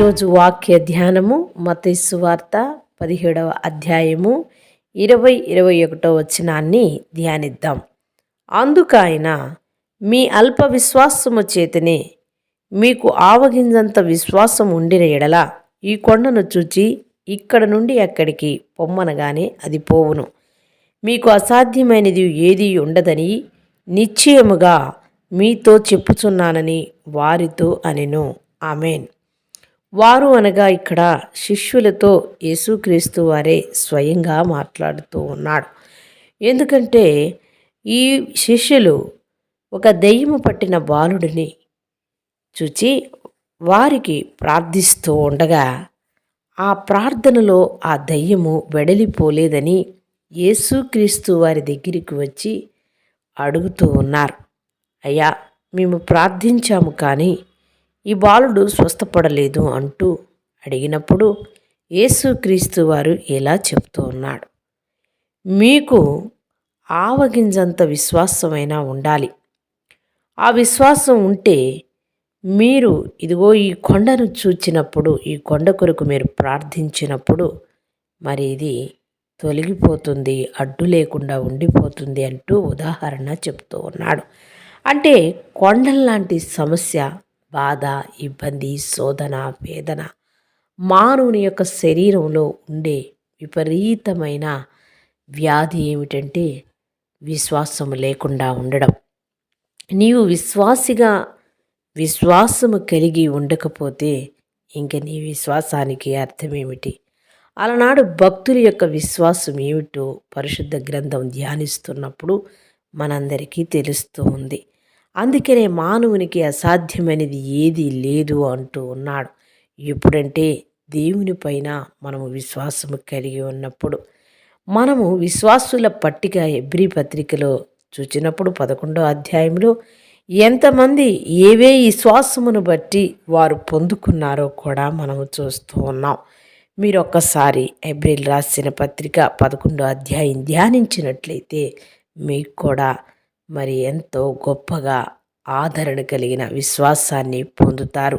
ఈరోజు వాక్య ధ్యానము మతైసు వార్త పదిహేడవ అధ్యాయము ఇరవై ఇరవై ఒకటో వచనాన్ని ధ్యానిద్దాం. అందుకైన మీ అల్ప విశ్వాసము చేతనే మీకు ఆవగింజంత విశ్వాసం ఉండిన ఎడల ఈ కొండను చూచి ఇక్కడ నుండి అక్కడికి పొమ్మనగానే అది పోవును. మీకు అసాధ్యమైనది ఏది ఉండదని నిశ్చయముగా మీతో చెప్పుచున్నానని వారితో అనెను. ఆమెన్. వారు అనగా ఇక్కడ శిష్యులతో యేసుక్రీస్తు వారే స్వయంగా మాట్లాడుతూ ఉన్నాడు. ఎందుకంటే ఈ శిష్యులు ఒక దెయ్యము పట్టిన బాలుడిని చూచి వారికి ప్రార్థిస్తూ ఉండగా ఆ ప్రార్థనలో ఆ దయ్యము వెడలిపోలేదని యేసుక్రీస్తు వారి దగ్గరికి వచ్చి అడుగుతూ ఉన్నారు. అయ్యా మేము ప్రార్థించాము కానీ ఈ బాలుడు స్వస్థపడలేదు అంటూ అడిగినప్పుడు యేసుక్రీస్తు వారు ఇలా చెప్తూ ఉన్నాడు. మీకు ఆవగింజంత విశ్వాసమైనా ఉండాలి. ఆ విశ్వాసం ఉంటే మీరు ఇదిగో ఈ కొండను చూచినప్పుడు ఈ కొండ కొరకు మీరు ప్రార్థించినప్పుడు మరి ఇది తొలగిపోతుంది అడ్డు లేకుండా ఉండిపోతుంది అంటూ ఉదాహరణ చెప్తూ ఉన్నాడు. అంటే కొండల్లాంటి సమస్య బాధ ఇబ్బంది శోధన వేదన మానవుని యొక్క శరీరంలో ఉండే విపరీతమైన వ్యాధి ఏమిటంటే విశ్వాసము లేకుండా ఉండడం. నీవు విశ్వాసిగా విశ్వాసము కలిగి ఉండకపోతే ఇంక నీ విశ్వాసానికి అర్థమేమిటి? అలనాడు భక్తుల యొక్క విశ్వాసం ఏమిటో పరిశుద్ధ గ్రంథం ధ్యానిస్తున్నప్పుడు మనందరికీ తెలుస్తూ ఉంది. అందుకనే మానవునికి అసాధ్యమైనది ఏదీ లేదు అంటూ ఉన్నాడు. ఎప్పుడంటే దేవుని పైన మనము విశ్వాసము కలిగి ఉన్నప్పుడు మనము విశ్వాసుల పట్టిక ఎబ్రి పత్రికలో చూచినప్పుడు పదకొండో అధ్యాయంలో ఎంతమంది ఏవే విశ్వాసమును బట్టి వారు పొందుకున్నారో కూడా మనము చూస్తూ ఉన్నాం. మీరు ఒక్కసారి ఎబ్రిల్ రాసిన పత్రిక పదకొండో అధ్యాయం ధ్యానించినట్లయితే మీకు కూడా మరి ఎంతో గొప్పగా ఆదరణ కలిగిన విశ్వాసాన్ని పొందుతారు.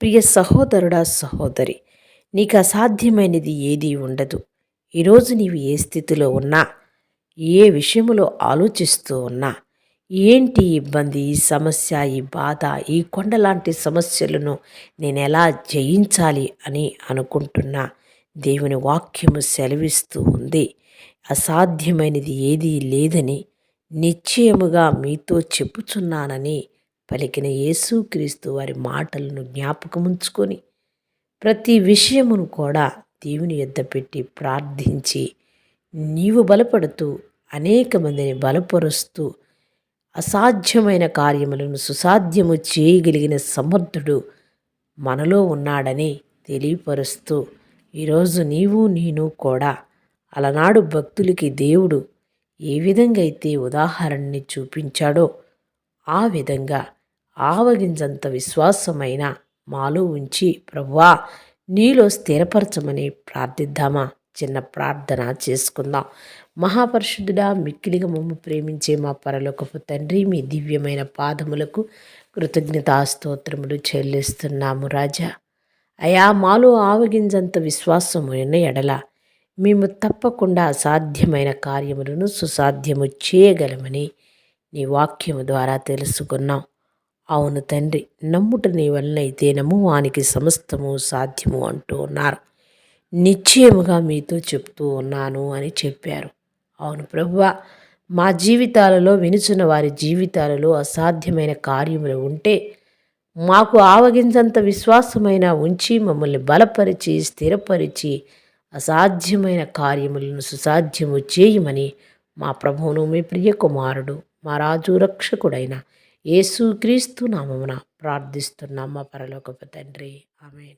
ప్రియ సహోదరుడా సహోదరి నీకు అసాధ్యమైనది ఏదీ ఉండదు. ఈరోజు నీవు ఏ స్థితిలో ఉన్నా ఏ విషయంలో ఆలోచిస్తూ ఉన్నా ఏంటి ఇబ్బంది ఈ సమస్య ఈ బాధ ఈ కొండ లాంటి సమస్యలను నేను ఎలా జయించాలి అని అనుకుంటున్నా. దేవుని వాక్యము సెలవిస్తూ ఉంది. అసాధ్యమైనది ఏదీ లేదని నిశ్చయముగా మీతో చెప్పుచున్నానని పలికిన యేసుక్రీస్తు వారి మాటలను జ్ఞాపకముంచుకొని ప్రతి విషయమును కూడా దేవుని యొద్ద పెట్టి ప్రార్థించి నీవు బలపడుతూ అనేక మందిని బలపరుస్తూ అసాధ్యమైన కార్యములను సుసాధ్యము చేయగలిగిన సమర్థుడు మనలో ఉన్నాడని తెలియపరుస్తూ ఈరోజు నీవు నేను కూడా అలనాడు భక్తులకి దేవుడు ఏ విధంగా అయితే ఉదాహరణని చూపించాడో ఆ విధంగా ఆవగింజంత విశ్వాసమైన మాలో ఉంచి ప్రభువా నీలో స్థిరపరచమని ప్రార్థిద్దామా? చిన్న ప్రార్థన చేసుకుందాం. మహాపరిశుద్ధుడా మిక్కిలిగా మమ్మ ప్రేమించే మా పరలోకపు తండ్రి మీ దివ్యమైన పాదములకు కృతజ్ఞతాస్తోత్రములు చెల్లిస్తున్నాము రాజా. అయా మాలో ఆవగింజంత విశ్వాసము ఎడల మేము తప్పకుండా అసాధ్యమైన కార్యములను సుసాధ్యము చేయగలమని నీ వాక్యము ద్వారా తెలుసుకున్నాం. అవును తండ్రి నమ్ముట నీ వలనైతేనము వానికి సమస్తము సాధ్యము అంటూ ఉన్నారు. నిశ్చయముగా మీతో చెప్తూ ఉన్నాను అని చెప్పారు. అవును ప్రభువ మా జీవితాలలో వినుచున్న వారి జీవితాలలో అసాధ్యమైన కార్యములు ఉంటే మాకు ఆవగించంత విశ్వాసమైన ఉంచి మమ్మల్ని బలపరిచి స్థిరపరిచి అసాధ్యమైన కార్యములను సుసాధ్యము చేయమని మా ప్రభువును మీ ప్రియ కుమారుడు మా రాజు రక్షకుడైన యేసుక్రీస్తు నామమున ప్రార్థిస్తున్నాం మా పరలోకపు తండ్రి. ఆమె